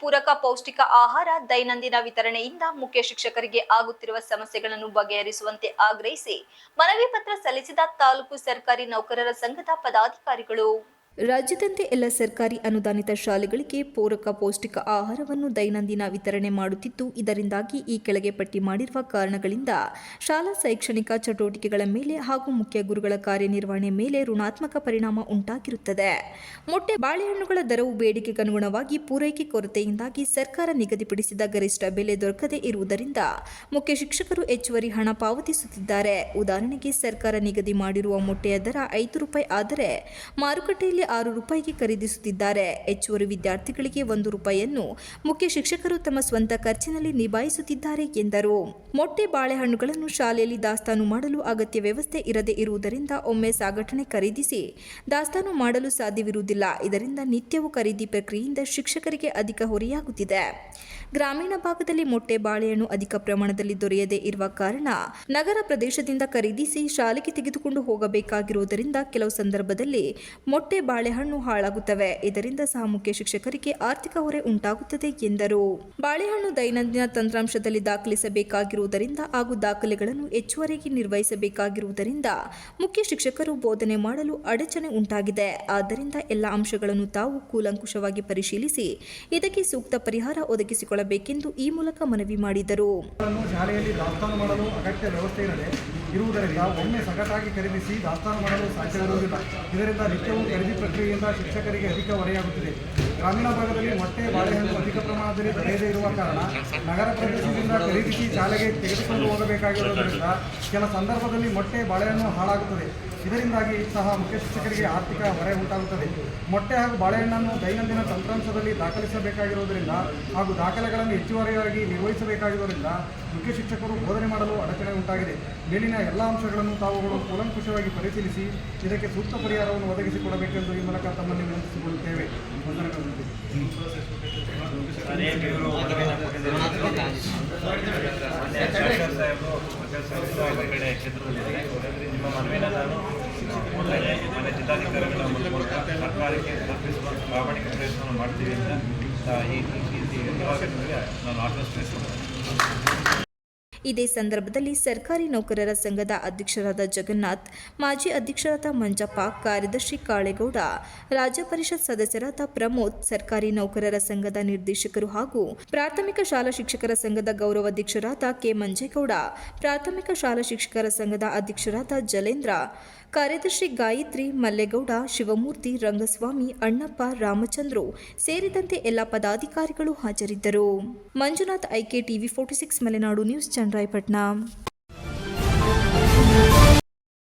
ಪೂರಕ ಪೌಷ್ಟಿಕ ಆಹಾರ, ದೈನಂದಿನ ವಿತರಣೆಯಿಂದ ಮುಖ್ಯ ಶಿಕ್ಷಕರಿಗೆ ಆಗುತ್ತಿರುವ ಸಮಸ್ಯೆಗಳನ್ನು ಬಗೆಹರಿಸುವಂತೆ ಆಗ್ರಹಿಸಿ ಮನವಿ ಪತ್ರ ಸಲ್ಲಿಸಿದ ತಾಲೂಕು ಸರ್ಕಾರಿ ನೌಕರರ ಸಂಘದ ಪದಾಧಿಕಾರಿಗಳು. ರಾಜ್ಯದಂತೆ ಎಲ್ಲ ಸರ್ಕಾರಿ ಅನುದಾನಿತ ಶಾಲೆಗಳಿಗೆ ಪೂರಕ ಪೌಷ್ಟಿಕ ಆಹಾರವನ್ನು ದೈನಂದಿನ ವಿತರಣೆ ಮಾಡುತ್ತಿದ್ದು, ಇದರಿಂದಾಗಿ ಈ ಕೆಳಗೆ ಪಟ್ಟಿ ಮಾಡಿರುವ ಕಾರಣಗಳಿಂದ ಶಾಲಾ ಶೈಕ್ಷಣಿಕ ಚಟುವಟಿಕೆಗಳ ಮೇಲೆ ಹಾಗೂ ಮುಖ್ಯ ಗುರುಗಳ ಕಾರ್ಯನಿರ್ವಹಣೆ ಮೇಲೆ ಋಣಾತ್ಮಕ ಪರಿಣಾಮ ಉಂಟಾಗಿರುತ್ತದೆ. ಮೊಟ್ಟೆ ಬಾಳೆಹಣ್ಣುಗಳ ದರವು ಬೇಡಿಕೆಗನುಗುಣವಾಗಿ ಪೂರೈಕೆ ಕೊರತೆಯಿಂದಾಗಿ ಸರ್ಕಾರ ನಿಗದಿಪಡಿಸಿದ ಗರಿಷ್ಠ ಬೆಲೆ ದೊರಕದೇ ಇರುವುದರಿಂದ ಮುಖ್ಯ ಶಿಕ್ಷಕರು ಹೆಚ್ಚುವರಿ ಹಣ ಪಾವತಿಸುತ್ತಿದ್ದಾರೆ. ಉದಾಹರಣೆಗೆ, ಸರ್ಕಾರ ನಿಗದಿ ಮಾಡಿರುವ ಮೊಟ್ಟೆಯ ದರ ಐದು ರೂಪಾಯಿ ಆದರೆ ಮಾರುಕಟ್ಟೆಯಲ್ಲಿ ಆರು ರೂಪಾಯಿಗೆ ಖರೀದಿಸುತ್ತಿದ್ದಾರೆ. ಹೆಚ್ಚುವರಿ ವಿದ್ಯಾರ್ಥಿಗಳಿಗೆ ಒಂದು ರೂಪಾಯಿಯನ್ನು ಮುಖ್ಯ ಶಿಕ್ಷಕರು ತಮ್ಮ ಸ್ವಂತ ಖರ್ಚಿನಲ್ಲಿ ನಿಭಾಯಿಸುತ್ತಿದ್ದಾರೆ ಎಂದರು. ಮೊಟ್ಟೆ ಬಾಳೆಹಣ್ಣುಗಳನ್ನು ಶಾಲೆಯಲ್ಲಿ ದಾಸ್ತಾನು ಮಾಡಲು ಅಗತ್ಯ ವ್ಯವಸ್ಥೆ ಇರದೇ ಇರುವುದರಿಂದ ಒಮ್ಮೆ ಸಾಗಟನೆ ಖರೀದಿಸಿ ದಾಸ್ತಾನು ಮಾಡಲು ಸಾಧ್ಯವಿರುವುದಿಲ್ಲ. ಇದರಿಂದ ನಿತ್ಯವೂ ಖರೀದಿ ಪ್ರಕ್ರಿಯೆಯಿಂದ ಶಿಕ್ಷಕರಿಗೆ ಅಧಿಕ ಹೊರೆಯಾಗುತ್ತಿದೆ. ಗ್ರಾಮೀಣ ಭಾಗದಲ್ಲಿ ಮೊಟ್ಟೆ ಬಾಳೆಹಣ್ಣು ಅಧಿಕ ಪ್ರಮಾಣದಲ್ಲಿ ದೊರೆಯದೇ ಇರುವ ಕಾರಣ ನಗರ ಪ್ರದೇಶದಿಂದ ಖರೀದಿಸಿ ಶಾಲೆಗೆ ತೆಗೆದುಕೊಂಡು ಹೋಗಬೇಕಾಗಿರುವುದರಿಂದ ಕೆಲವು ಸಂದರ್ಭದಲ್ಲಿ ಮೊಟ್ಟೆ ಬಾಳೆಹಣ್ಣು ಹಾಳಾಗುತ್ತವೆ. ಇದರಿಂದ ಸಹ ಮುಖ್ಯ ಶಿಕ್ಷಕರಿಗೆ ಆರ್ಥಿಕ ಹೊರೆ ಉಂಟಾಗುತ್ತದೆ ಎಂದರು. ಬಾಳೆಹಣ್ಣು ದೈನಂದಿನ ತಂತ್ರಾಂಶದಲ್ಲಿ ದಾಖಲಿಸಬೇಕಾಗಿರುವುದರಿಂದ ಹಾಗೂ ದಾಖಲೆಗಳನ್ನು ಹೆಚ್ಚುವರಿಗೆ ನಿರ್ವಹಿಸಬೇಕಾಗಿರುವುದರಿಂದ ಮುಖ್ಯ ಶಿಕ್ಷಕರು ಬೋಧನೆ ಮಾಡಲು ಅಡಚಣೆ ಉಂಟಾಗಿದೆ. ಆದ್ದರಿಂದ ಎಲ್ಲ ಅಂಶಗಳನ್ನು ತಾವು ಕೂಲಂಕುಷವಾಗಿ ಪರಿಶೀಲಿಸಿ ಇದಕ್ಕೆ ಸೂಕ್ತ ಪರಿಹಾರ ಒದಗಿಸಿಕೊಳ್ಳಬೇಕೆಂದು ಈ ಮೂಲಕ ಮನವಿ ಮಾಡಿದರು. ಇರುವುದರಿಂದ ಒಮ್ಮೆ ಸಗಟಾಗಿ ಖರೀದಿಸಿ ದಾಸ್ತಾನು ಮಾಡಲು ಸಾಧ್ಯವಿರುವುದಿಲ್ಲ. ಇದರಿಂದ ನಿತ್ಯವೂ ಖರೀದಿ ಪ್ರಕ್ರಿಯೆಯಿಂದ ಶಿಕ್ಷಕರಿಗೆ ಅಧಿಕ ಹೊರೆಯಾಗುತ್ತಿದೆ. ಗ್ರಾಮೀಣ ಭಾಗದಲ್ಲಿ ಮೊಟ್ಟೆ, ಬಾಳೆಹಣ್ಣು ಅಧಿಕ ಪ್ರಮಾಣದಲ್ಲಿ ದೊರೆಯದೇ ಇರುವ ಕಾರಣ ನಗರ ಪ್ರದೇಶದಿಂದ ಖರೀದಿಸಿ ಶಾಲೆಗೆ ತೆಗೆದುಕೊಂಡು ಹೋಗಬೇಕಾಗಿರುವುದರಿಂದ ಕೆಲ ಸಂದರ್ಭದಲ್ಲಿ ಮೊಟ್ಟೆ, ಬಾಳೆಹಣ್ಣು ಹಾಳಾಗುತ್ತದೆ. ಇದರಿಂದಾಗಿ ಸಹ ಮುಖ್ಯ ಶಿಕ್ಷಕರಿಗೆ ಆರ್ಥಿಕ ಹೊರೆ ಉಂಟಾಗುತ್ತದೆ. ಮೊಟ್ಟೆ ಹಾಗೂ ಬಾಳೆಹಣ್ಣನ್ನು ದೈನಂದಿನ ತಂತ್ರಾಂಶದಲ್ಲಿ ದಾಖಲಿಸಬೇಕಾಗಿರುವುದರಿಂದ ಹಾಗೂ ದಾಖಲೆಗಳನ್ನು ಹೆಚ್ಚುವರಿಯಾಗಿ ನಿರ್ವಹಿಸಬೇಕಾಗಿರುವುದರಿಂದ ಮುಖ್ಯ ಶಿಕ್ಷಕರು ಬೋಧನೆ ಮಾಡಲು ಅಡಚಣೆ ಉಂಟಾಗಿದೆ. ಮೇಲಿನ ಎಲ್ಲ ಅಂಶಗಳನ್ನು ತಾವುಗಳು ಕೂಲಂಕುಷವಾಗಿ ಪರಿಶೀಲಿಸಿ ಇದಕ್ಕೆ ಸೂಕ್ತ ಪರಿಹಾರವನ್ನು ಒದಗಿಸಿಕೊಡಬೇಕೆಂದು ಈ ಮೂಲಕ ತಮ್ಮಲ್ಲಿ ವಿನಂತಿಸಿಕೊಳ್ಳುತ್ತೇವೆ. ಕಡೆ ಕ್ಷೇತ್ರದಲ್ಲಿದ್ದಾರೆ ನಿಮ್ಮ ಮನವಿನ ನಾನು ಕೂಡಲೇ ಮನೆ ಜಿಲ್ಲಾಧಿಕಾರಿಗಳ ಮೂಲಕ ಸರ್ಕಾರಕ್ಕೆ ಪ್ರಯತ್ನವನ್ನು ಮಾಡ್ತೀವಿ ಅಂತ ಈ ನಾನು ಆಶ್ವಾಸನೆ ಇದೇ ಸಂದರ್ಭದಲ್ಲಿ ಸರ್ಕಾರಿ ನೌಕರರ ಸಂಘದ ಅಧ್ಯಕ್ಷರಾದ ಜಗನ್ನಾಥ್, ಮಾಜಿ ಅಧ್ಯಕ್ಷರಾದ ಮಂಜಪ್ಪ, ಕಾರ್ಯದರ್ಶಿ ಕಾಳೇಗೌಡ, ರಾಜ್ಯ ಪರಿಷತ್ ಸದಸ್ಯರಾದ ಪ್ರಮೋದ್, ಸರ್ಕಾರಿ ನೌಕರರ ಸಂಘದ ನಿರ್ದೇಶಕರು ಹಾಗೂ ಪ್ರಾಥಮಿಕ ಶಾಲಾ ಶಿಕ್ಷಕರ ಸಂಘದ ಗೌರವಾಧ್ಯಕ್ಷರಾದ ಕೆ. ಮಂಜೇಗೌಡ, ಪ್ರಾಥಮಿಕ ಶಾಲಾ ಶಿಕ್ಷಕರ ಸಂಘದ ಅಧ್ಯಕ್ಷರಾದ ಜಲೇಂದ್ರ, ಕಾರ್ಯದರ್ಶಿ ಗಾಯತ್ರಿ ಮಲ್ಲೇಗೌಡ, ಶಿವಮೂರ್ತಿ ರಂಗಸ್ವಾಮಿ, ಅಣ್ಣಪ್ಪ ರಾಮಚಂದ್ರು ಸೇರಿದಂತೆ ಎಲ್ಲ ಪದಾಧಿಕಾರಿಗಳು ಹಾಜರಿದ್ದರು. Manjunath IK TV forty six, Malenadu news Rayapatnam.